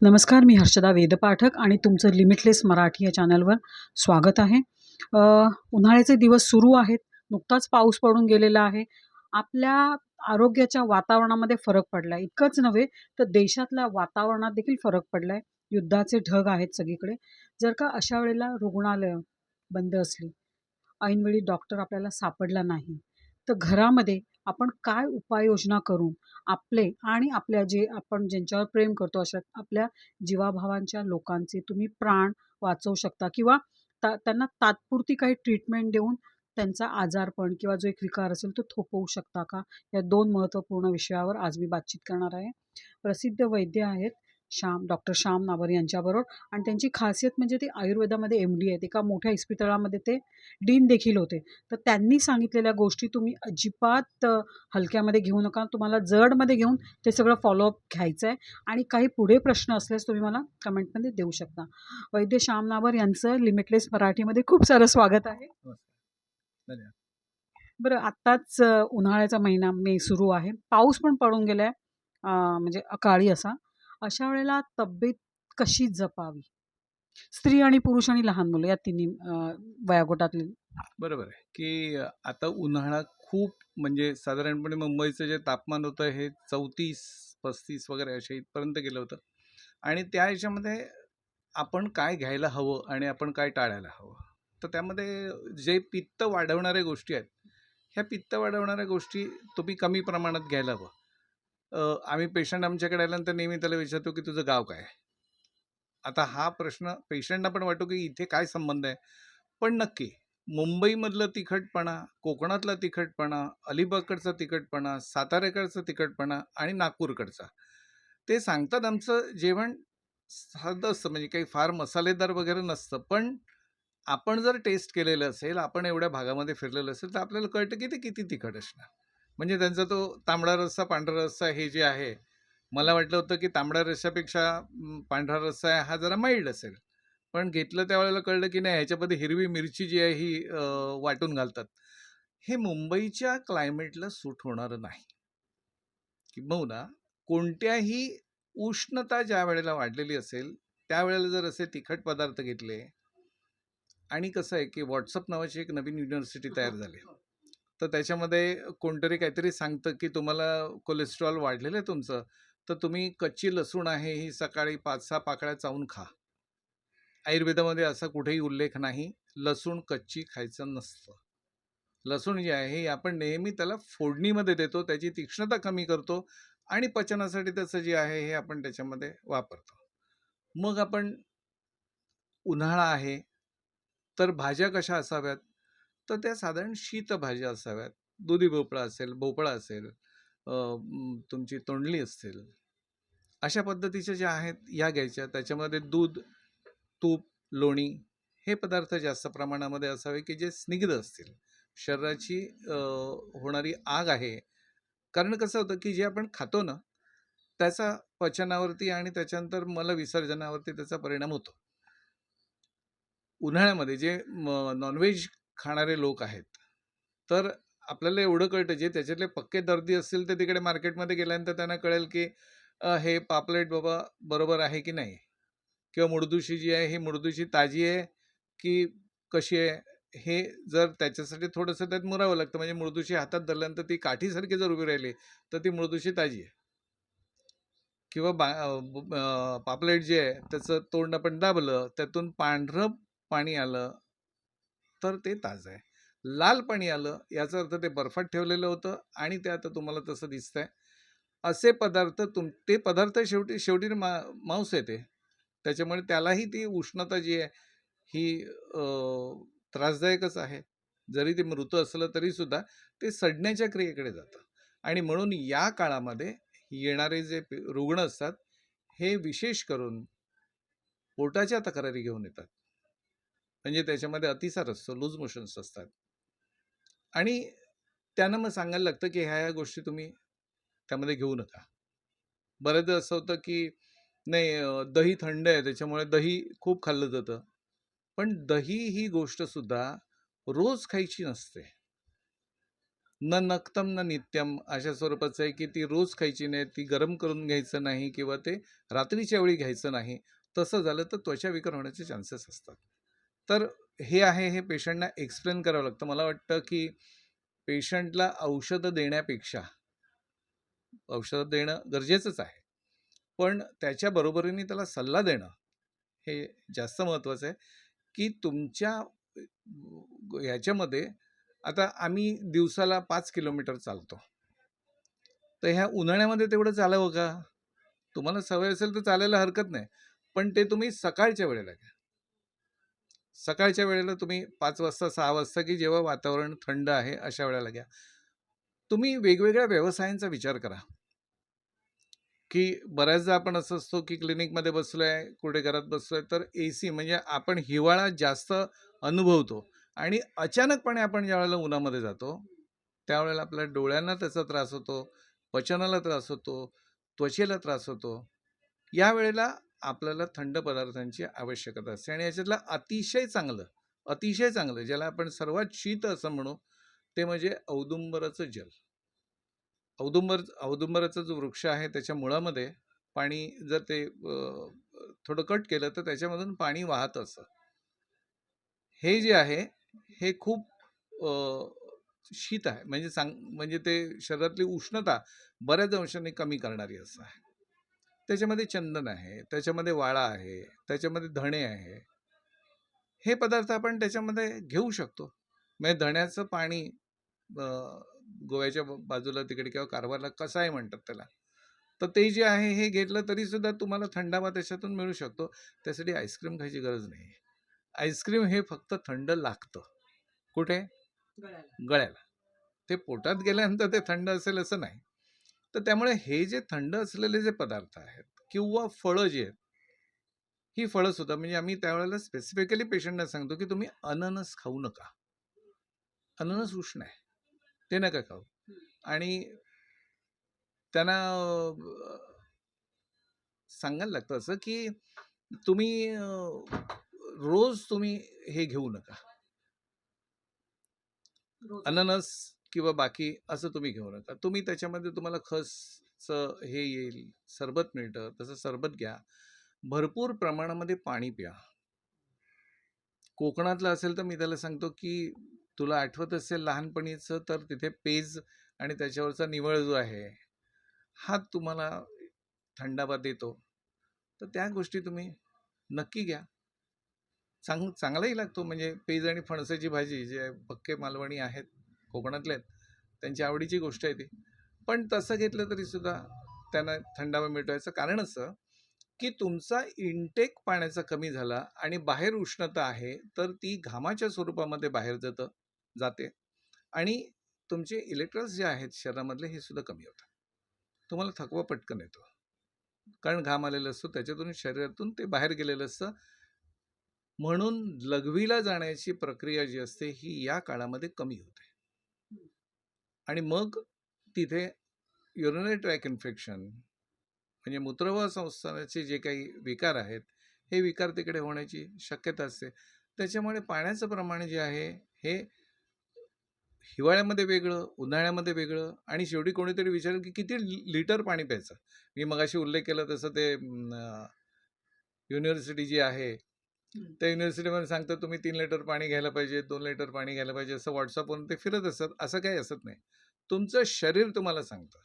नमस्कार मी हर्षदा वेदपाठक आणि तुमचं लिमिटलेस मराठी या चॅनलवर स्वागत आहे. उन्हाळ्याचे दिवस सुरू आहेत नुकताच पाऊस पडून गेलेला आहे. आपल्या आरोग्याच्या वातावरणामध्ये फरक पडला आहे इतकंच नव्हे तर देशातल्या वातावरणात देखील फरक पडला आहे युद्धाचे ढग आहेत सगळीकडे. जर का अशा वेळेला रुग्णालयं बंद असली ऐनवेळी डॉक्टर आपल्याला सापडला नाही तर घरामध्ये आपण काय उपाययोजना करून आपले आणि आपल्या जे आपण ज्यांच्यावर प्रेम करतो अशा आपल्या जीवाभावांच्या लोकांचे तुम्ही प्राण वाचवू शकता. किंवा ता त्यांना तात्पुरती काही ट्रीटमेंट देऊन त्यांचा आजारपण किंवा जो एक विकार असेल तो थोपवू शकता का? या दोन महत्त्वपूर्ण विषयावर आज मी बातचीत करणार आहे. प्रसिद्ध वैद्य आहेत श्याम डॉक्टर श्याम नाबर यांच्याबरोबर. आणि त्यांची खासियत म्हणजे ते आयुर्वेदामध्ये एम डी आहेत. एका मोठ्या इस्पितळामध्ये ते डीन देखील होते. तर त्यांनी सांगितलेल्या गोष्टी तुम्ही अजिबात हलक्यामध्ये घेऊ नका. तुम्हाला जडमध्ये घेऊन ते सगळं फॉलोअप घ्यायचं आहे आणि काही पुढे प्रश्न असल्यास तुम्ही मला कमेंटमध्ये देऊ शकता. वैद्य श्याम नाबर यांचं लिमिटलेस मराठीमध्ये खूप सारं स्वागत आहे. बरं आत्ताच उन्हाळ्याचा महिना मे सुरू आहे. पाऊस पण पडून गेला आहे म्हणजे अकाळी असा. अशा वेळेला तब्येत कशी जपावी? स्त्री आणि पुरुष आणि लहान मुलं या तिन्ही अ, बरोबर आहे की आता उन्हाळा खूप म्हणजे साधारणपणे मुंबईचं जे तापमान होतं हे चौतीस पस्तीस वगैरे अशा इथपर्यंत गेलं होतं. आणि त्या ह्याच्यामध्ये आपण काय घ्यायला हवं आणि आपण काय टाळायला हवं? तर त्यामध्ये जे पित्त वाढवणाऱ्या गोष्टी आहेत ह्या पित्त वाढवणाऱ्या गोष्टी तुम्ही कमी प्रमाणात घ्यायला हवं. अ, आम्ही पेशंट आमच्याकडे आल्यानंतर नेहमी त्याला विचारतो की तुझं गाव काय? आहे? आता हा प्रश्न पेशंटना पण वाटतो की इथे काय संबंध आहे? पण नक्की मुंबईमधलं तिखटपणा कोकणातला तिखटपणा अलिबागकडचा तिखटपणा साताऱ्याकडचा तिखटपणा आणि नागपूरकडचा ते सांगतात आमचं जेवण साधं असतं म्हणजे काही फार मसालेदार वगैरे नसतं. पण आपण जर टेस्ट केलेलं असेल आपण एवढ्या भागामध्ये फिरलेलं असेल तर आपल्याला कळतं की ते किती तिखट असणार. म्हणजे त्यांचा तो तांबडा रस्सा पांढरा रस्सा हे जे आहे मला वाटलं होतं की तांबड्या रस्स्यापेक्षा पांढरा रस्सा आहे हा जरा माइल्ड असेल. पण घेतलं त्यावेळेला कळलं की नाही ह्याच्यामध्ये हिरवी मिरची जी आहे ही वाटून घालतात. हे मुंबईच्या क्लायमेटला सूट होणारं नाही. किंबहुना कोणत्याही उष्णता ज्या वेळेला वाढलेली असेल त्यावेळेला जर असे तिखट पदार्थ घेतले आणि कसं आहे की व्हॉट्सअप नावाची एक नवीन युनिव्हर्सिटी तयार झाली. तर त्याच्यामध्ये कोणतरी काहीतरी सांगतं की तुम्हाला कोलेस्ट्रॉल वाढलेलं आहे तुमचं तर तुम्ही कच्ची लसूण आहे ही सकाळी पाच सहा पाकळ्या चावून खा. आयुर्वेदामध्ये असा कुठेही उल्लेख नाही लसूण कच्ची खायचं नसतं. लसूण जे आहे हे आपण नेहमी त्याला फोडणीमध्ये देतो त्याची तीक्ष्णता कमी करतो आणि पचनासाठी त्याचं जे आहे हे आपण त्याच्यामध्ये वापरतो. मग आपण उन्हाळा आहे तर भाज्या कशा असाव्यात? तर त्या साधारण शीतभाज्या असाव्यात. दुधी भोपळा असेल भोपळा असेल तुमची तोंडली असेल अशा पद्धतीच्या ज्या आहेत या घ्यायच्या. त्याच्यामध्ये दूध तूप लोणी हे पदार्थ जास्त प्रमाणामध्ये असावे की जे स्निग्ध असतील. शरीराची होणारी आग आहे. कारण कसं होतं की जे आपण खातो ना त्याचा पचनावरती आणि त्याच्यानंतर मलविसर्जनावरती त्याचा परिणाम होतो. उन्हाळ्यामध्ये जे म- नॉनव्हेज खाणारे लोक आहेत. तर आपल्याला एवढं कळतं जे त्याच्यातले पक्के दर्दी असतील तर तिकडे मार्केटमध्ये गेल्यानंतर त्यांना कळेल की हे पापलेट बाबा बरोबर आहे की नाही? किंवा मुडदुशी जी आहे ही मुडदुशी ताजी आहे की कशी आहे? हे जर त्याच्यासाठी थोडंसं त्यात मुरावं लागतं म्हणजे मृदुशी हातात धरल्यानंतर ती काठीसारखी जर उभी राहिली तर ती मृदुशी ताजी आहे. किंवा बा पापलेट जे आहे त्याचं तोंड आपण दाबलं त्यातून पांढरं पाणी आलं तर ते ताजं आहे. लाल पाणी आलं याचा अर्थ ते बर्फात ठेवलेलं होतं आणि ते आता तुम्हाला तसं दिसतंय. असे पदार्थ तुम ते पदार्थ शेवटी शेवटी मा मांस येते त्याच्यामुळे त्यालाही ती उष्णता जी आहे ही त्रासदायकच आहे. जरी ते मृत असलं तरीसुद्धा ते सडण्याच्या क्रियेकडे जातं. आणि म्हणून या काळामध्ये येणारे जे रुग्ण असतात हे विशेष करून पोटाच्या तक्रारी घेऊन येतात. म्हणजे त्याच्यामध्ये अतिसार असतो लूज मोशन्स असतात. आणि त्यांना मग सांगायला लागतं की ह्या ह्या गोष्टी तुम्ही त्यामध्ये घेऊ नका. बऱ्याचदा असं होतं की नाही दही थंड आहे त्याच्यामुळे दही खूप खाल्लं जातं. पण दही ही गोष्ट सुद्धा रोज खायची नसते. न नक्तम न नित्यम अशा स्वरूपाचं आहे की ती रोज खायची नाही ती गरम करून घ्यायचं नाही किंवा ते रात्रीच्या वेळी घ्यायचं नाही. तसं झालं तर त्वचा विकार होण्याचे चान्सेस असतात. तर हे आहे हे पेशंटना एक्सप्लेन करावं लागतं. मला वाटतं की पेशंटला औषधं देण्यापेक्षा औषधं देणं गरजेचंच आहे. पण त्याच्या बरोबरीने त्याला सल्ला देणं हे जास्त महत्त्वाचं आहे की तुमच्या ह्याच्यामध्ये आता आम्ही दिवसाला पाच किलोमीटर चालतो. तर ह्या उन्हाळ्यामध्ये तेवढं चालावं का? तुम्हाला सवय असेल तर चालायला हरकत नाही. पण ते तुम्ही सकाळच्या वेळेला घ्या. सकाळच्या वेळेला तुम्ही पाच वाजता सहा वाजता की जेव्हा वातावरण थंड आहे अशा वेळेला घ्या. तुम्ही वेगवेगळ्या व्यवसायांचा विचार करा. की बऱ्याचदा आपण असं असतो की क्लिनिकमध्ये बसलो आहे कुठे घरात बसलो आहे तर ए सी म्हणजे आपण हिवाळा जास्त अनुभवतो आणि अचानकपणे आपण ज्या वेळेला उन्हामध्ये जातो त्यावेळेला आपल्या डोळ्यांना त्याचा त्रास होतो पचनाला त्रास होतो त्वचेला त्रास होतो. या वेळेला आपल्याला थंड पदार्थांची आवश्यकता असते आणि याच्यातलं अतिशय चांगलं अतिशय चांगलं ज्याला आपण सर्वात शीत असं म्हणू ते म्हणजे औदुंबराचं जल. औदुंबर औदुंबराचा जो वृक्ष आहे त्याच्या मुळामध्ये पाणी जर ते थोडं कट केलं तर त्याच्यामधून पाणी वाहत असतं हे जे आहे हे खूप शीत आहे. म्हणजे सांग म्हणजे ते शरीरातली उष्णता बऱ्याच अंशाने कमी करणारी असं आहे. त्याच्यामध्ये चंदन आहे त्याच्यामध्ये वाळा आहे त्याच्यामध्ये धणे आहे. हे पदार्थ आपण त्याच्यामध्ये घेऊ शकतो. म्हणजे धण्याचं पाणी गोव्याच्या बाजूला तिकडे किंवा कारवारला कसाय म्हणतात त्याला. तर ते जे आहे हे घेतलं तरी सुद्धा तुम्हाला थंडावा त्याच्यातून मिळू शकतो. त्यासाठी आईस्क्रीम खायची गरज नाही. आईस्क्रीम हे फक्त थंड लागतं. कुठे? गळ्याला. ते पोटात गेल्यानंतर ते थंड असेल असं नाही. तर त्यामुळे हे जे थंड असलेले जे पदार्थ आहेत किंवा फळं जी आहेत ही फळं सुद्धा म्हणजे आम्ही त्यावेळेला स्पेसिफिकली पेशंटना सांगतो की तुम्ही अननस खाऊ नका. अननस उष्ण आहे. ते नका खाऊ. आणि त्यांना सांगायला लागतं असं की तुम्ही रोज तुम्ही हे घेऊ नका. अननस किंवा बाकी असं तुम्ही घेऊ नका तुम्ही त्याच्यामध्ये तुम्हाला खसचं हे येईल सरबत मिळतं तसं सरबत घ्या. भरपूर प्रमाणामध्ये पाणी प्या. कोकणातलं असेल तर मी त्याला सांगतो की तुला आठवत असेल लहानपणीचं तर तिथे पेज आणि त्याच्यावरचा निवळ जो आहे हा तुम्हाला थंडावा देतो. तर त्या गोष्टी तुम्ही नक्की घ्या. चांग चांगलाही लागतो. म्हणजे पेज आणि फणसाची भाजी जे पक्के मालवणी आहेत कोकणातले आहेत. त्यांची आवडीची गोष्ट आहे ती. पण तसं घेतलं तरी सुद्धा त्यांना थंडावा मिळतो याचं कारण असं की तुमचा इंटेक पाण्याचा कमी झाला आणि बाहेर उष्णता आहे तर ती घामाच्या स्वरूपामध्ये बाहेर जातं जाते. आणि तुमचे इलेक्ट्रॉन्स जे आहेत शरीरामधले हे सुद्धा कमी होतात. तुम्हाला थकवा पटकन येतो. कारण घाम आलेला असतो त्याच्यातून शरीरातून ते बाहेर गेलेलं असतं. म्हणून लघवीला जाण्याची प्रक्रिया जी असते ही या काळामध्ये कमी होते. आणि मग तिथे युरिनरी ट्रॅक इन्फेक्शन म्हणजे मूत्रवाह संस्थानाचे जे काही विकार आहेत हे विकार तिकडे होण्याची शक्यता असते. त्याच्यामुळे पाण्याचं प्रमाण जे आहे हे हिवाळ्यामध्ये वेगळं उन्हाळ्यामध्ये वेगळं आणि शेवटी कोणीतरी विचारेल की किती लिटर पाणी प्यायचं? मी मगाशी उल्लेख केला तसं ते युनिव्हर्सिटी जी आहे त्या युनिव्हर्सिटीमध्ये सांगतात तुम्ही तीन लिटर पाणी घ्यायला पाहिजे दोन लिटर पाणी घ्यायला पाहिजे असं व्हॉट्सअपवरून ते फिरत असतात. असं काही असत नाही. तुमचं शरीर तुम्हाला सांगतं.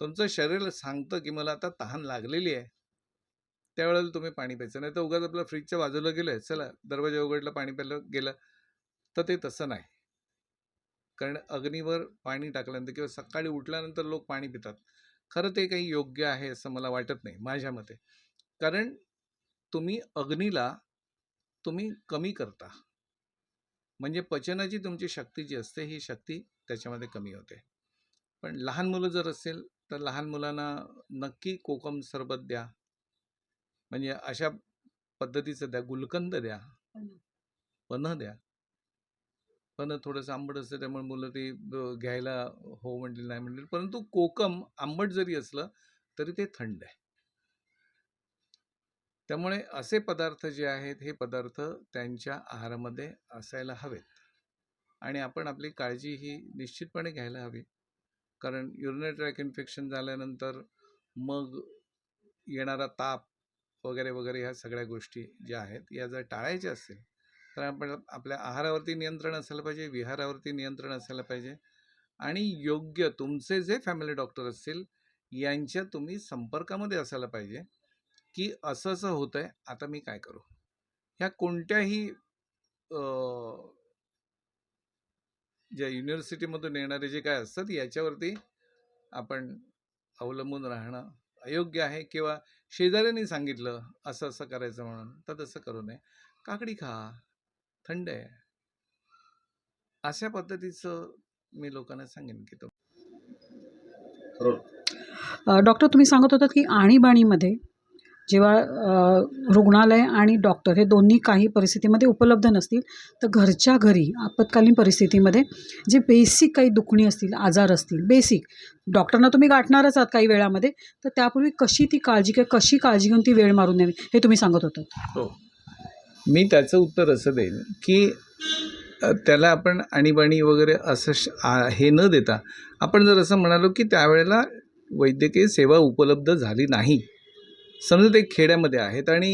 तुमचं शरीर सांगतं की मला आता तहान लागलेली आहे. त्यावेळेला तुम्ही पाणी प्यायचं. नाही तर उगाच आपलं फ्रीजच्या बाजूला गेलं चला दरवाजा उघडलं पाणी प्यायलं गेलं तर ते तसं नाही. कारण अग्नीवर पाणी टाकल्यानंतर किंवा सकाळी उठल्यानंतर लोक पाणी पितात. खरं ते काही योग्य आहे असं मला वाटत नाही माझ्या मते. कारण तुम्ही अग्नीला तुम्ही कमी करता. म्हणजे पचनाची तुमची शक्ती जी असते ही शक्ती त्याच्यामध्ये कमी होते. पण लहान मुलं जर असेल तर लहान मुलांना नक्की कोकम सरबत द्या. म्हणजे अशा पद्धतीचं द्या. गुलकंद द्या. पन्ह द्या. पन्ह थोडंसं आंबट असतं त्यामुळे मुलं ते घ्यायला हो म्हणतील नाही म्हणतील. परंतु कोकम आंबट जरी असलं तरी ते थंड आहे. त्यामुळे असे पदार्थ जे आहेत हे पदार्थ त्यांच्या आहारामध्ये असायला हवेत. आणि आपण आपली काळजी ही निश्चितपणे घ्यायला हवी. कारण युरिनरी ट्रॅक इन्फेक्शन झाल्यानंतर मग येणारा ताप वगैरे वगैरे ह्या सगळ्या गोष्टी ज्या आहेत या जर टाळायच्या असतील तर आपण आपल्या आहारावरती नियंत्रण असायला पाहिजे विहारावरती नियंत्रण असायला पाहिजे. आणि योग्य तुमचे जे फॅमिली डॉक्टर असतील यांच्या तुम्ही संपर्कामध्ये असायला पाहिजे. की असं असं होतं आहे आता मी काय करू? ह्या कोणत्याही ज्या युनिव्हर्सिटीमधून येणारे जे काय असतात याच्यावरती आपण अवलंबून राहणं अयोग्य आहे किंवा शेजाऱ्यांनी सांगितलं असं असं करायचं म्हणून तर तसं करू नये. काकडी खा. थंड आहे. अशा पद्धतीचं मी लोकांना सांगेन की तो अ, डॉक्टर तुम्ही सांगत होतात की आणीबाणीमध्ये जेव्हा रुग्णालय आणि डॉक्टर हे दोन्ही काही परिस्थितीमध्ये उपलब्ध नसतील तर घरच्या घरी आपत्कालीन परिस्थितीमध्ये जे बेसिक काही दुखणी असतील आजार असतील बेसिक डॉक्टरना तुम्ही गाठणारच आहात काही वेळामध्ये तर त्यापूर्वी कशी ती काळजी किंवा कशी काळजी घेऊन ती वेळ मारून द्यावी हे तुम्ही सांगत होतात हो. मी त्याचं उत्तर असं देईन की त्याला आपण आणीबाणी वगैरे असं श- हे न देता आपण जर असं म्हणालो की त्यावेळेला वैद्यकीय सेवा उपलब्ध झाली नाही समजा ते खेड्यामध्ये आहेत आणि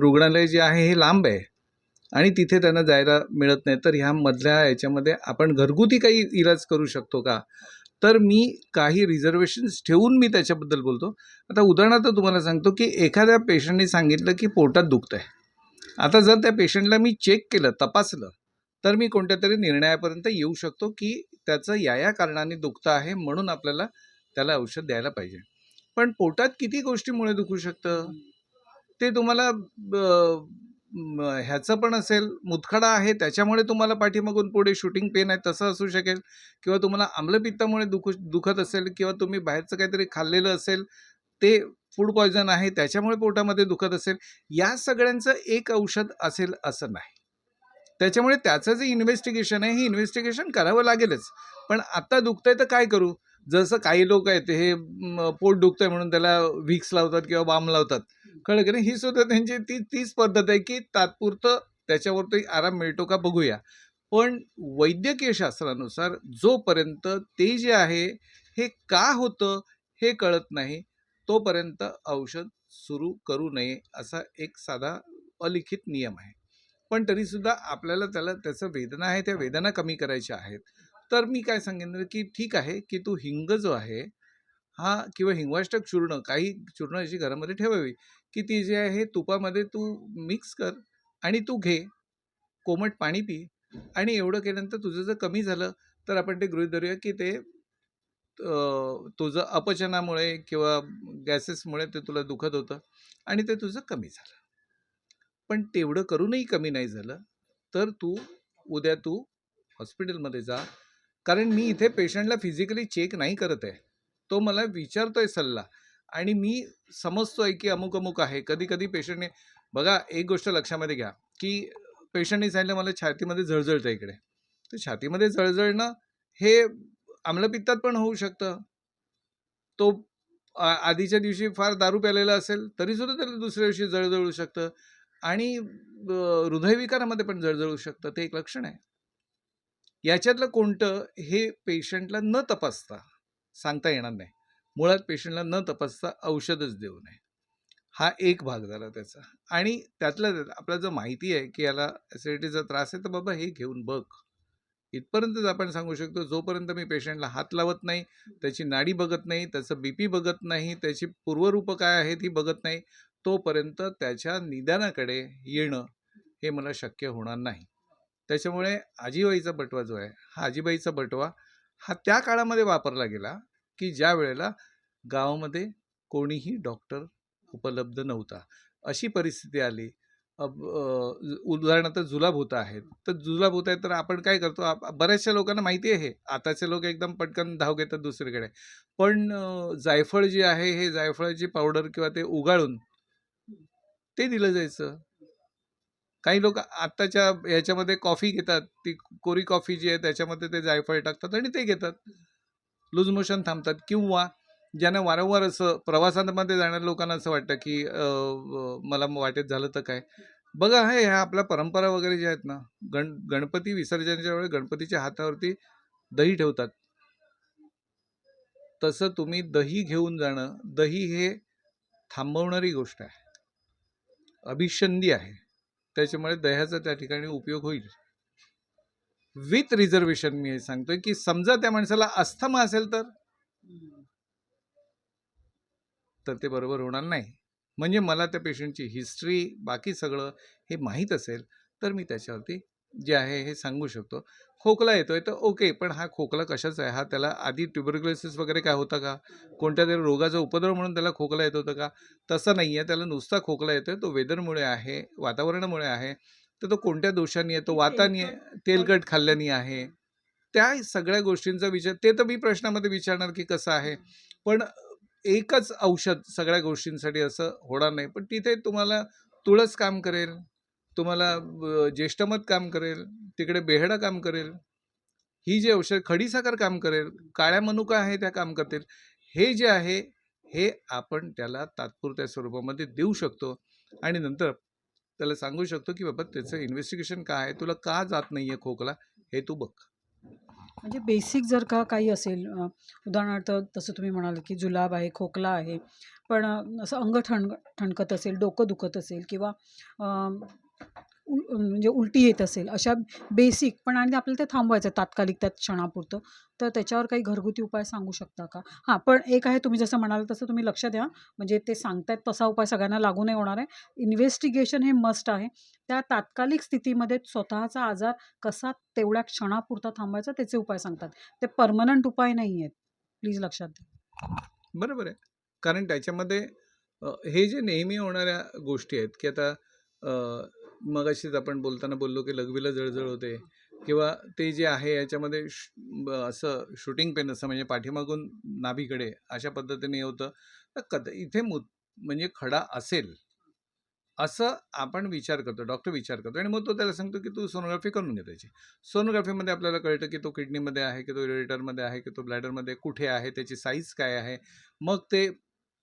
रुग्णालय जे आहे हे लांब आहे आणि तिथे त्यांना जायला मिळत नाही तर ह्या मधल्या याच्यामध्ये आपण घरगुती काही इलाज करू शकतो का? तर मी काही रिझर्वेशन्स ठेवून मी त्याच्याबद्दल बोलतो. आता उदाहरणार्थ तुम्हाला सांगतो की एखाद्या पेशंटने सांगितलं की पोटात दुखतं आहे आता जर त्या पेशंटला मी चेक केलं तपासलं तर मी कोणत्या तरी निर्णयापर्यंत येऊ शकतो की त्याचं या या कारणाने दुखतं आहे म्हणून आपल्याला त्याला औषध द्यायला पाहिजे. पण पोटात किती गोष्टीमुळे दुखू शकतं? ते तुम्हाला ब- ह्याचं पण असेल मुतखडा आहे त्याच्यामुळे तुम्हाला पाठीमागून पुढे शूटिंग पेन आहे तसं असू शकेल. किंवा तुम्हाला आम्लपित्तामुळे दुखू दुखत असेल किंवा तुम्ही बाहेरचं काहीतरी खाल्लेलं असेल ते फूड पॉयझन आहे त्याच्यामुळे पोटामध्ये दुखत असेल या सगळ्यांचं एक औषध असेल असं नाही. त्याच्यामुळे त्याचं जे इन्व्हेस्टिगेशन आहे हे इन्व्हेस्टिगेशन करावं लागेलच. पण आत्ता दुखतंय तर काय करू? जसं काही लोक आहेत हे पोट पोट दुखतंय म्हणून त्याला विक्स लावतात किंवा बाम लावतात. कळलं की नाही? ही सुद्धा त्यांची ती तीच पद्धत आहे की तात्पुरतं त्याच्यावरती आराम मिळतो का बघूया. पण वैद्यकीय शास्त्रानुसार जोपर्यंत ते जे आहे हे का होतं हे कळत नाही तोपर्यंत औषध सुरू करू नये असा एक साधा अलिखित नियम आहे. पण तरीसुद्धा आपल्याला त्याला त्याचं वेदना आहे त्या वेदना कमी करायच्या आहेत. तर मी काय सांगेन की ठीक आहे की तू हिंग जो आहे हा किंवा हिंगवाष्टक चूर्ण काही चूर्ण अशी घरामध्ये ठेवावी. की ती जी आहे तुपामध्ये तू मिक्स कर आणि तू घे. कोमट पाणी पी. आणि एवढं केल्यानंतर तुझं जर कमी झालं तर आपण ते गृहित धरूया की ते तुझं अपचनामुळे किंवा गॅसेसमुळे ते तुला दुखत होतं आणि ते तुझं कमी झालं. पण तेवढं करूनही कमी नाही झालं तर तू उद्या तू हॉस्पिटलमध्ये जा. कारण मी इथे पेशंटला फिजिकली चेक नाही करत आहे. तो मला विचारतो आहे सल्ला. आणि मी समजतो आहे की अमुक अमुक आहे. कधी कधी पेशंटने बघा एक गोष्ट लक्षामध्ये घ्या की पेशंटने सांगितलं मला छातीमध्ये जळजळतं इकडे. तर छातीमध्ये जळजळणं हे आम्लपित्तात पण होऊ शकतं. तो आ- आधीच्या दिवशी फार दारू प्यालेला असेल तरीसुद्धा त्याला दुसऱ्या दिवशी जळजळू शकतं. आणि हृदयविकारामध्ये पण जळजळू शकतं. ते एक लक्षण आहे. याच्यातलं कोणतं हे पेशंटला न तपासता सांगता येणार नाही. मुळात पेशंटला न तपासता औषधच देऊ नये. हा एक भाग झाला त्याचा. आणि त्यातला त्यात आपल्याला जर माहिती आहे की याला ॲसिडिटीचा त्रास आहे तर बाबा हे घेऊन बघ. इथपर्यंतच आपण सांगू शकतो जोपर्यंत मी पेशंटला हात लावत नाही त्याची नाडी बघत नाही त्याचं बी पी बघत नाही त्याची पूर्वरूप काय आहे ती बघत नाही तोपर्यंत त्याच्या निदानाकडे येणं हे मला शक्य होणार नाही. त्याच्यामुळे आजीबाईचा बटवा जो आहे हा आजीबाईचा बटवा हा त्या काळामध्ये वापरला गेला की ज्या वेळेला गावामध्ये कोणीही डॉक्टर उपलब्ध नव्हता. अशी परिस्थिती आली. अब- उदाहरणार्थ जुलाब होत आहेत. तर जुलाब होत आहेत तर आपण काय करतो आप- बऱ्याचशा लोकांना माहिती आहे हे. आताचे लोक एकदम पटकन धाव घेतात दुसरीकडे. पण जायफळ जे आहे हे जायफळाची पावडर किंवा ते उगाळून ते दिलं जायचं. काही लोक आत्ताच्या ह्याच्यामध्ये कॉफी घेतात. ती कोरी कॉफी जी आहे त्याच्यामध्ये ते जायफळ टाकतात आणि ते घेतात. लूज मोशन थांबतात. किंवा ज्यांना वारंवार असं प्रवासांमध्ये जाणाऱ्या लोकांना असं वाटतं की मला वाटेत झालं तर काय? बघा हे ह्या आपल्या परंपरा वगैरे ज्या आहेत ना गण गणपती विसर्जनाच्या वेळी गणपतीच्या हातावरती दही ठेवतात. तसं तुम्ही दही घेऊन जाणं दही हे थांबवणारी गोष्ट आहे. अभिशंदी आहे. त्याच्यामुळे दह्याचा त्या ठिकाणी उपयोग होईल. विथ रिझर्वेशन मी हे सांगतोय की समजा त्या माणसाला अस्थमा असेल तर? तर ते बरोबर होणार नाही. म्हणजे मला त्या पेशंटची हिस्ट्री बाकी सगळं हे माहीत असेल तर मी त्याच्यावरती जे आहे हे सांगू शकतो. खोकला येतोय तर ओके पण हा खोकला कशाचा आहे? हा त्याला आधी ट्युबरक्युलोसिस वगैरे काय होता का? कोणत्या तरी रोगाचा उपद्रव म्हणून त्याला खोकला येत होतं का? तसं नाही आहे. त्याला नुसता खोकला येतोय तो वेदरमुळे आहे वातावरणामुळे आहे. तर तो कोणत्या दोषांनी आहे? तो वातानी आहे तेलकट खाल्ल्याने आहे. त्या सगळ्या गोष्टींचा विचार ते तर मी प्रश्नामध्ये विचारणार की कसं आहे? पण एकच औषध सगळ्या गोष्टींसाठी असं होणार नाही. पण तिथे तुम्हाला तुळस काम करेल. तुम्हाला ज्येष्ठमत काम करेल तिकडे बेहडा काम करेल ही जी औषध खडीसाखर काम करेल काळ्या मनुका आहे त्या काम करतील हे जे आहे हे आपण त्याला तात्पुरत्या स्वरूपामध्ये देऊ शकतो. आणि नंतर त्याला सांगू शकतो की बाबा त्याचं इन्व्हेस्टिगेशन काय आहे? तुला का जात नाही आहे खोकला? हे तू बघ. म्हणजे बेसिक जर का काही असेल उदाहरणार्थ तसं तुम्ही म्हणाल की जुलाब आहे खोकला आहे पण असं अंग ठण ठणकत असेल डोकं दुखत असेल किंवा उल म्हणजे उलटी येत असेल अशा बेसिक पण आणि आपल्याला ते थांबवायचं आहे तात्कालिक त्यात क्षणापुरतं. तर त्याच्यावर काही घरगुती उपाय सांगू शकता का? हां पण एक आहे तुम्ही जसं म्हणाल तसं तुम्ही लक्ष द्या. म्हणजे ते सांगतायत तसा उपाय सगळ्यांना लागू नाही होणार आहे. इन्व्हेस्टिगेशन हे मस्ट आहे. त्या तात्कालिक स्थितीमध्ये स्वतःचा आजार कसा तेवढ्या क्षणापुरता थांबायचा त्याचे उपाय सांगतात. ते परमनंट उपाय नाही आहेत. प्लीज लक्षात द्या. बरोबर आहे. कारण त्याच्यामध्ये हे जे नेहमी होणाऱ्या गोष्टी आहेत की आता मगाशीच आपण बोलताना बोललो की लघवीला जळजळ होते. किंवा ते जे आहे याच्यामध्ये श असं शूटिंग पेन असं म्हणजे पाठीमागून नाभीकडे अशा पद्धतीने होतं. तर कद इथे मु म्हणजे खडा असेल असं आपण विचार करतो डॉक्टर विचार करतो. आणि मग तो त्याला सांगतो की तू सोनोग्राफी करून घे त्याची. सोनोग्राफीमध्ये आपल्याला कळतं की तो किडनीमध्ये आहे की तो युरेटरमध्ये आहे की तो ब्लॅडरमध्ये कुठे आहे त्याची साईज काय आहे. मग ते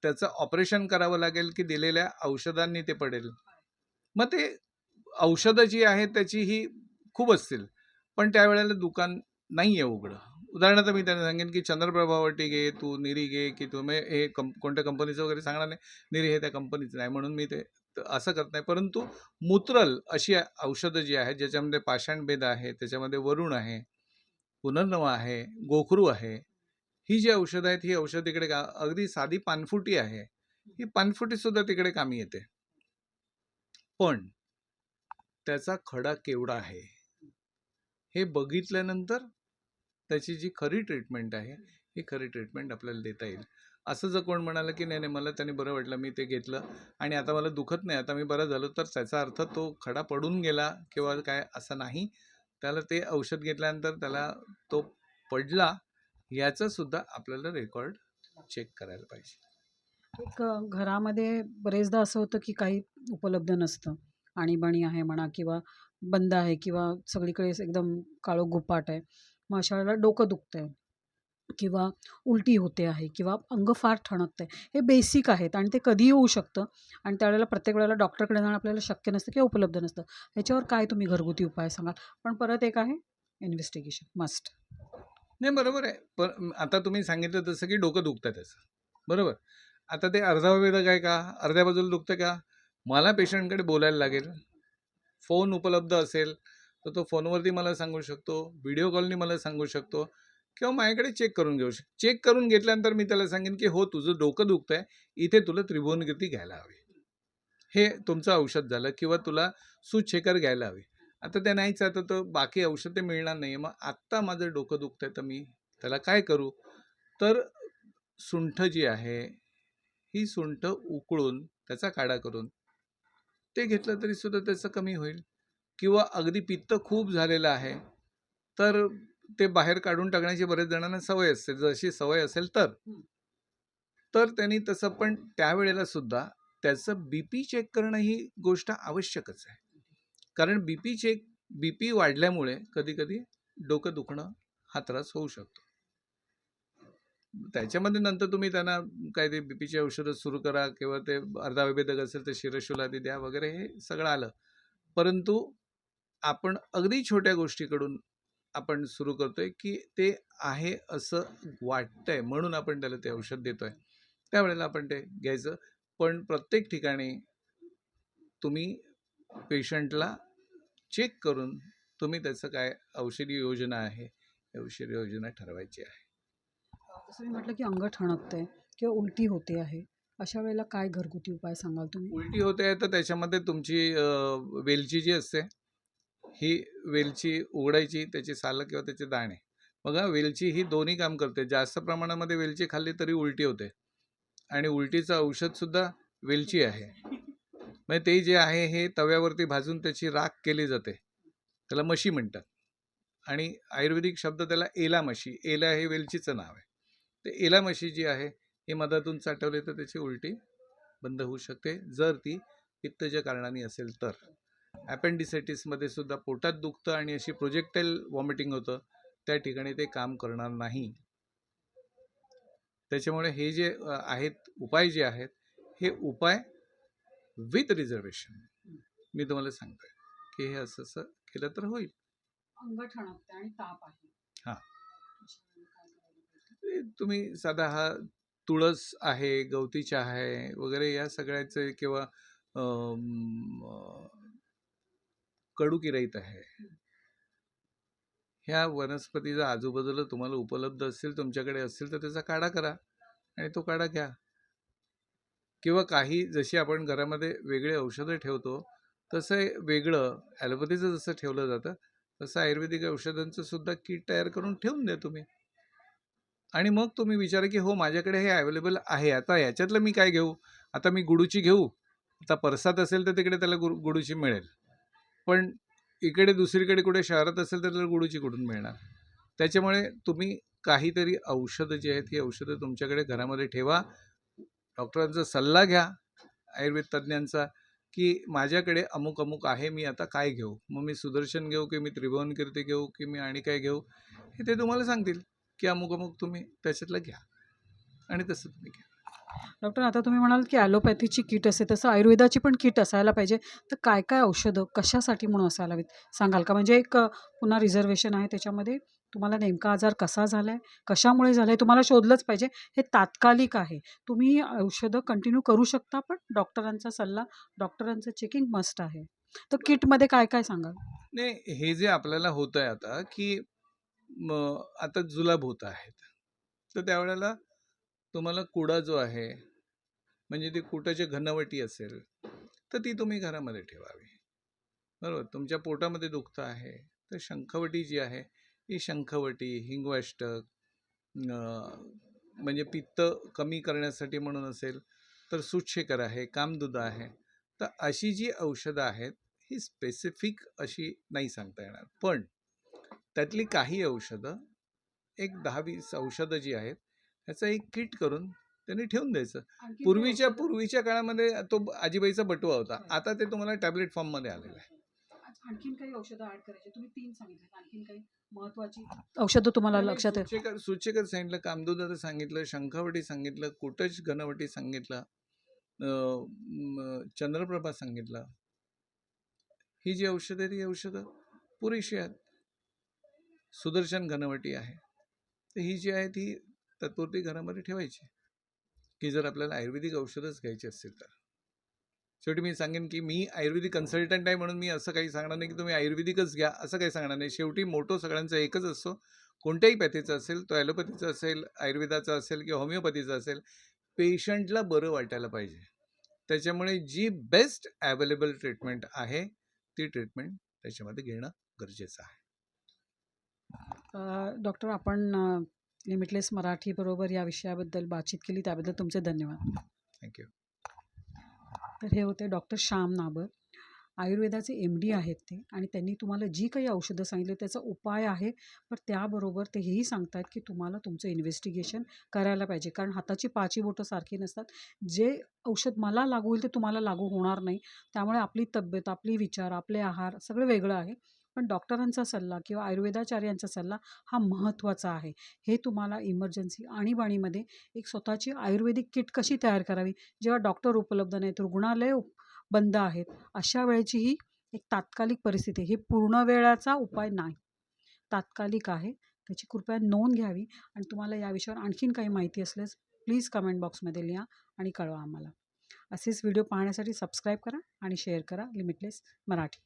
त्याचं ऑपरेशन करावं लागेल की दिलेल्या औषधांनी ते पडेल. मग ते औषधं जी आहेत त्याची ही खूप असतील. पण त्यावेळेला दुकान नाही आहे उघडं. उदाहरणार्थ मी त्यांना सांगेन की चंद्रप्रभावटी घे तू निरी घे की तुम्ही हे कं कोणत्या कंपनीचं वगैरे सांगणार नाही. निरी हे त्या कंपनीचं नाही. म्हणून मी ते असं करत नाही. परंतु मूत्रल अशी औषधं जी आहेत ज्याच्यामध्ये पाषाणभेद आहे त्याच्यामध्ये वरुण आहे पुनर्नवा आहे गोखरू आहे ही जी औषधं आहेत ही औषध तिकडे का अगदी साधी पानफुटी आहे. ही पानफुटी सुद्धा तिकडे कामी येते. पण त्याचा खडा केवढा आहे? हे बघितल्यानंतर त्याची जी खरी ट्रीटमेंट आहे ही खरी ट्रीटमेंट आपल्याला देता येईल. असं जर कोण म्हणालं की नाही नाही मला त्याने बरं वाटलं मी ते घेतलं आणि आता मला दुखत नाही आता मी बरं झालो तर त्याचा अर्थ तो खडा पडून गेला किंवा काय असं नाही. त्याला ते औषध घेतल्यानंतर त्याला तो पडला याचंसुद्धा आपल्याला रेकॉर्ड चेक करायला पाहिजे. एक घरामध्ये बरेचदा असं होतं की काही उपलब्ध नसतं. आणीबाणी आहे म्हणा किंवा बंद आहे किंवा सगळीकडे एकदम काळो गुपाट आहे मग अशा वेळेला डोकं दुखतं आहे किंवा उलटी होते आहे किंवा अंग फार ठणकतं आहे. हे बेसिक आहेत आणि ते कधीही होऊ शकतं आणि त्यावेळेला प्रत्येक वेळेला डॉक्टरकडे जाणं आपल्याला शक्य नसतं किंवा उपलब्ध नसतं. ह्याच्यावर काय तुम्ही घरगुती उपाय सांगाल? पण परत एक आहे इन्व्हेस्टिगेशन मस्ट नाही बरोबर आहे. पण आता तुम्ही सांगितलं तसं की डोकं दुखतं त्याचं. बरोबर. आता ते अर्धावेदक आहे का? अर्ध्या बाजूला दुखतं का? मला पेशंटकडे बोलायला लागेल. फोन उपलब्ध असेल तर तो फोनवरती मला सांगू शकतो व्हिडिओ कॉलनी मला सांगू शकतो किंवा माझ्याकडे चेक करून घेऊ शकतो. चेक करून घेतल्यानंतर मी त्याला सांगेन की हो तुझं डोकं दुखतं आहे इथे तुला त्रिभुवनगती घ्यायला हवी. हे तुमचं औषध झालं किंवा तुला सुछेकर घ्यायला हवी. आता ते नाहीच आता तर बाकी औषधे मिळणार नाही मग आत्ता माझं डोकं दुखतंय तर मी त्याला काय करू? तर सुंठ जी आहे ही सुंठ उकळून त्याचा काढा करून ते घेतलं तरी सुद्धा त्याचं कमी होईल. किंवा अगदी पित्त खूप झालेलं आहे तर ते बाहेर काढून टाकण्याची बरेच जणांना सवय असते. जशी सवय असेल तर. तर त्यांनी तसं पण त्यावेळेला सुद्धा त्याचं बी पी चेक करणं ही गोष्ट आवश्यकच आहे. कारण B P check B P वाढल्यामुळे कधी कधी डोकं दुखणं हा त्रास होऊ शकतो. त्याच्यामध्ये नंतर तुम्ही त्यांना काय ते बीपीचे औषधं सुरू करा किंवा ते अर्धा विभेदक असेल तर शिरशुलादी द्या वगैरे हे सगळं आलं. परंतु आपण अगदी छोट्या गोष्टीकडून आपण सुरू करतोय की ते आहे असं वाटतंय म्हणून आपण त्याला ते औषध देतोय. त्यावेळेला आपण ते घ्यायचं. पण प्रत्येक ठिकाणी तुम्ही पेशंटला चेक करून तुम्ही त्याचं काय औषधी योजना आहे औषधी योजना ठरवायची आहे. जसं मी म्हटलं की अंग ठणकतंय किंवा उलटी होते आहे. अशा वेळेला काय घरगुती उपाय सांगाल तुम्ही? उलटी होते आहे तर त्याच्यामध्ये तुमची वेलची जी असते ही वेलची उघडायची त्याची सालं किंवा त्याचे दाणे. बघा वेलची ही दोन्ही काम करते. जास्त प्रमाणामध्ये वेलची खाल्ली तरी उलटी होते. आणि उलटीचं औषधसुद्धा वेलची आहे. म्हणजे ते जे आहे हे तव्यावरती भाजून त्याची राख केली जाते. त्याला मशी म्हणतात. आणि आयुर्वेदिक शब्द त्याला एला मशी एला हे वेलचीचं नाव आहे. ते एला मशी जी आहे ही मधातून चाटवली तर त्याची उलटी बंद होऊ शकते. जर ती पित्तच्या कारणाने असेल तर. ॲपेंडिसायटिसमध्ये सुद्धा पोटात दुखतं आणि अशी प्रोजेक्टाईल वॉमिटिंग होतं त्या ठिकाणी ते काम करणार नाही. त्याच्यामुळे हे जे आहेत उपाय जे आहेत हे उपाय विथ रिझर्वेशन मी तुम्हाला सांगतोय की हे असं असं केलं तर होईल. अंग ठणकते आणि ताप आहे. हां. अशा वेळेला काय करायला पाहिजे? ते तुम्ही साधा हा तुळस आहे गवती चहा आहे वगैरे या सगळ्याचे किंवा कडू किरईत आहे. ह्या वनस्पतीचा आजूबाजूला तुम्हाला उपलब्ध असेल तुमच्याकडे असेल तर त्याचा काढा करा आणि तो काढा घ्या. किंवा काही जशी आपण घरामध्ये वेगळे औषधं ठेवतो तसं वेगळं ॲलोपॅथीचं जसं ठेवलं जातं तसं आयुर्वेदिक औषधांचं सुद्धा किट तयार करून ठेवून द्या तुम्ही. आणि मग तुम्ही विचारा की हो माझ्याकडे हे अवेलेबल आहे. आता याच्यातलं मी काय घेऊ? आता मी गुडूची घेऊ? आता परसात असेल तर तिकडे त्याला गुरु गुडूची मिळेल. पण इकडे दुसरीकडे कुठे शहरात असेल तर त्याला गुडूची कुठून मिळणार? त्याच्यामुळे तुम्ही काहीतरी औषधं जी आहेत ही औषधं तुमच्याकडे घरामध्ये ठेवा. डॉक्टरांचा सल्ला घ्या आयुर्वेद तज्ज्ञांचा की माझ्याकडे अमुक अमुक आहे मी आता काय घेऊ? मग मी सुदर्शन घेऊ की मी त्रिभुवन कीर्ती घेऊ की मी आणि काय घेऊ? हे ते तुम्हाला सांगतील. की अमुक अमुक तुम्ही त्याच्यातलं घ्या. आणि तसं तुम्ही घ्या. डॉक्टर आता तुम्ही म्हणाल की ॲलोपॅथीची किट असते तसं आयुर्वेदाची पण किट असायला पाहिजे. तर काय काय औषधं कशासाठी म्हणून असायला हवीत? सांगाल का? म्हणजे एक पुन्हा रिझर्वेशन आहे त्याच्यामध्ये. तुम्हाला नेमका आजार कसा झाला आहे कशामुळे झाला आहे तुम्हाला शोधलंच पाहिजे. हे तात्कालिक आहे. तुम्ही औषधं कंटिन्यू करू शकता पण डॉक्टरांचा सल्ला डॉक्टरांचं चेकिंग मस्ट आहे. तर किटमध्ये काय काय सांगाल? नाही हे जे आपल्याला होत आहे आता की म आता जुलाब होत आहेत. तर त्यावेळेला तुम्हाला कुडा जो आहे म्हणजे ती कुटाची घनवटी असेल तर ती तुम्ही घरामध्ये ठेवावी. बरोबर? तुमच्या पोटामध्ये दुखतं आहे तर शंखवटी जी आहे ही शंखवटी हिंगवाष्टक म्हणजे पित्त कमी करण्यासाठी म्हणून असेल तर सुच्छेकर आहे कामदुदा आहे तर अशी जी औषधं आहेत ही स्पेसिफिक अशी नाही सांगता येणार. पण त्यातली काही औषधं एक दहा वीस औषधं जी आहेत ह्याचं एक किट करून त्यांनी ठेवून द्यायचं. पूर्वीच्या पूर्वीच्या काळामध्ये तो आजीबाईचा बटवा होता. आता ते तुम्हाला टॅबलेट फॉर्ममध्ये आलेलं आहे. आणखीन काही औषधं ऍड करायची तुम्ही तीन सांगितले. आणखीन काही महत्वाची औषधं तुम्हाला लक्षात आहे सुचेकर सुचेकर सांगितलं कामदुदाचं सांगितलं शंखावटी सांगितलं कुटज घनवटी सांगितलं चंद्रप्रभा सांगितलं. ही जी औषधं आहेत ही औषधं पुरेशी आहेत. सुदर्शन घनवटी आहे. तर ही जी आहे ती तत्पुरती घरामध्ये ठेवायची. की जर आपल्याला आयुर्वेदिक औषधच घ्यायची असेल तर. शेवटी मी सांगेन की मी आयुर्वेदिक कन्सल्टंट आहे म्हणून मी असं काही सांगणार नाही की तुम्ही आयुर्वेदिकच घ्या असं काही सांगणार नाही. शेवटी मोठो सगळ्यांचा एकच असतो. कोणत्याही पॅथीचा असेल तो ॲलोपॅथीचा असेल आयुर्वेदाचा असेल किंवा होमिओपॅथीचा असेल पेशंटला बरं वाटायला पाहिजे. त्याच्यामुळे जी बेस्ट ॲवेलेबल ट्रीटमेंट आहे ती ट्रीटमेंट त्याच्यामध्ये घेणं गरजेचं आहे. डॉक्टर आपण लिमिटलेस मराठी बरोबर या विषयाबद्दल बातचीत केली त्याबद्दल तुमचे धन्यवाद. थँक्यू तर हे होते डॉक्टर श्याम नाबर. आयुर्वेदाचे एम डी आहेत ते आणि त्यांनी तुम्हाला जी काही औषधं सांगितली त्याचा उपाय आहे. पण त्याबरोबर ते हेही सांगतात की तुम्हाला तुमचं इन्व्हेस्टिगेशन करायला पाहिजे. कारण हाताची पाची बोटं सारखी नसतात. जे औषध मला लागू होईल ते तुम्हाला लागू होणार नाही. त्यामुळे आपली तब्येत आपली विचार आपले आहार सगळं वेगळं आहे. पण डॉक्टरांचा सल्ला किंवा आयुर्वेदाचार्यांचा सल्ला हा महत्त्वाचा आहे हे तुम्हाला इमर्जन्सी आणीबाणीमध्ये एक स्वतःची आयुर्वेदिक किट कशी तयार करावी जेव्हा डॉक्टर उपलब्ध नाहीत रुग्णालय बंद आहेत अशा वेळेचीही एक तात्कालिक परिस्थिती ही पूर्ण वेळाचा उपाय नाही. तात्कालिक आहे. त्याची कृपया नोंद घ्यावी आणि तुम्हाला या विषयावर आणखीन काही माहिती असल्यास प्लीज कमेंट बॉक्समध्ये लिहा आणि कळवा आम्हाला. असेच व्हिडिओ पाहण्यासाठी सबस्क्राईब करा आणि शेअर करा लिमिटलेस मराठी.